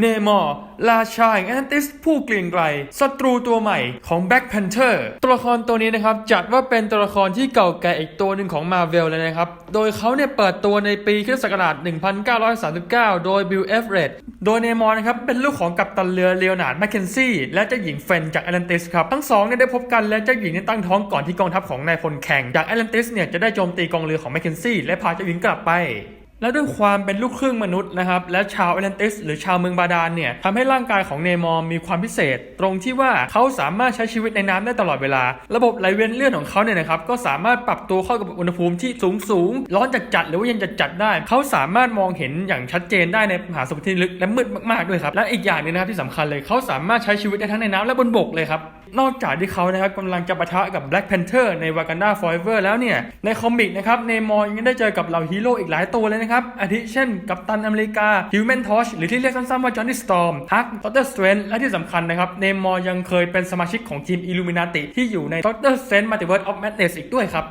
เนมอร์ราชาแห่งแอนติสผู้เกรียงไกรศัตรูตัวใหม่ของ Black Panther ตัวละครตัวนี้นะครับ จัดว่าเป็นตัวละครที่เก่าแก่อีกตัวหนึ่งของ Marvel เลยนะครับ โดยเขาเนี่ยเปิดตัวในปีคริสตศักราช1939 โดย Bill Everett โดยเนมอร์นะครับ เป็นลูกของกัปตันเรือเลโอนาร์ดแมคเคนซี่และเจ้าหญิงเฟนจากแอตแลนติสครับ ทั้งสองเนี่ยได้พบกันและเจ้าหญิงเนี่ยตั้งท้องก่อนที่กองทัพของนายพลแข่งจากแอตแลนติสเนี่ยจะได้โจมตีกองเรือของแมคเคนซี่และพาเจ้าหญิงกลับไป และด้วยความเป็นลูกครึ่งมนุษย์นะครับและชาวแอตแลนติสหรือชาวเมืองบาดาลเนี่ยทำให้ร่างกายของเนมอร์มีความพิเศษ ตรงที่ว่าเขาสามารถใช้ชีวิตในน้ำได้ตลอดเวลา ระบบไหลเวียนเลือดของเขาเนี่ยนะครับก็สามารถปรับตัวเข้ากับอุณหภูมิที่สูงสูงร้อนจัดจัดหรือว่าเย็นจัดจัดได้ เขาสามารถมองเห็นอย่างชัดเจนได้ในมหาสมุทรที่ลึกและมืดมากๆด้วยครับและอีกอย่างหนึงนะครับที่สำคัญเลยเขาสามารถใช้ชีวิตได้ทั้งในน้ำและบนบกเลยครับ นอกจากที่เขานะครับกำลังจะปะทะกับ Black Panther ใน Wakanda Forever แล้วเนี่ย ในคอมิกนะครับเนมอร์ยังได้เจอกับเหล่าฮีโร่อีกหลายตัวเลยนะครับ อาทิเช่น กัปตันอเมริกา Human Torch หรือที่เรียกสั้นๆว่า Johnny Storm ฮักด็อกเตอร์สเตรนและที่สำคัญนะครับเนมอร์ยังเคยเป็นสมาชิกของทีม Illuminati ที่อยู่ใน Doctor Strange Multiverse of Madness อีกด้วยครับ